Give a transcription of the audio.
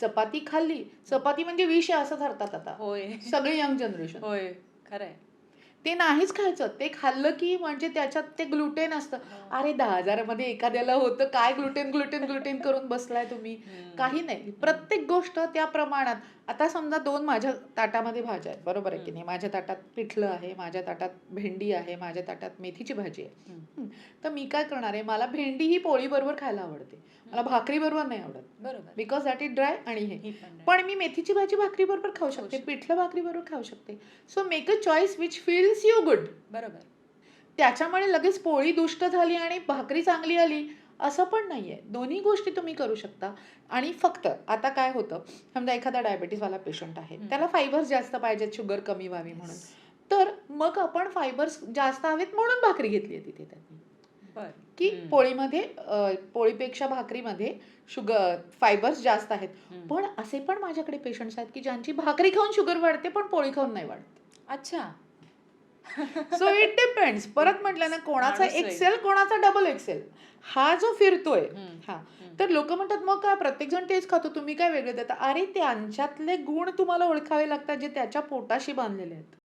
चपाती खाल्ली. चपाती म्हणजे विष आहे असं ठरतात आता. होय. सगळी यंग जनरेशन. होय खरंय. ते नाहीच खायचं. ते खाल्लं की म्हणजे त्याच्यात ते ग्लुटेन असतं. अरे दहा हजारामध्ये एखाद्याला होतं. काय ग्लुटेन ग्लुटेन ग्लुटेन करून बसलाय तुम्ही. काही नाही. प्रत्येक गोष्ट त्या प्रमाणात. आता समजा दोन माझ्या ताटामध्ये भाज्या आहेत बरोबर आहे की नाही? माझ्या ताटात पिठलं आहे माझ्या ताटात भेंडी आहे माझ्या ताटात मेथीची भाजी आहे. तर मी काय करणार आहे? मला भेंडी ही पोळी बरोबर खायला आवडते. मला भाकरी बरोबर नाही आवडत. बरोबर. बिकॉज दॅट इज ड्राय आणि हे. पण मी मेथीची भाजी भाकरी बरोबर खाऊ शकते शकते. पिठलं भाकरी बरोबर खाऊ शकते. So make a choice which feels you good बरोबर. त्याच्यामुळे लगेच पोळी दुष्ट झाली आणि भाकरी चांगली आली असं पण नाहीये. दोन्ही गोष्टी तुम्ही करू शकता. आणि फक्त आता काय होतं? समजा एखादा डायबेटीसवाला पेशंट आहे. त्याला फायबर्स जास्त पाहिजेत शुगर कमी व्हावी म्हणून. तर मग आपण फायबर्स जास्त हवेत म्हणून भाकरी घेतली आहे तिथे त्यांनी. की. पोळीमध्ये पोळीपेक्षा भाकरीमध्ये शुगर फायबर्स जास्त आहेत. पण असे पण माझ्याकडे पेशंट्स आहेत की ज्यांची भाकरी खाऊन शुगर वाढते पण पोळी खाऊन नाही वाढत. अच्छा. सो इट डिपेंड्स परत म्हटलं ना कोणाचा. एक्सेल कोणाचा डबल एक्सेल हा जो फिरतोय. हा. तर लोक म्हणतात मग काय प्रत्येक जण तेच खातो तुम्ही काय वेगळे देता अरे त्यांच्यातले गुण तुम्हाला ओळखावे लागतात जे त्याच्या पोटाशी बांधलेले आहेत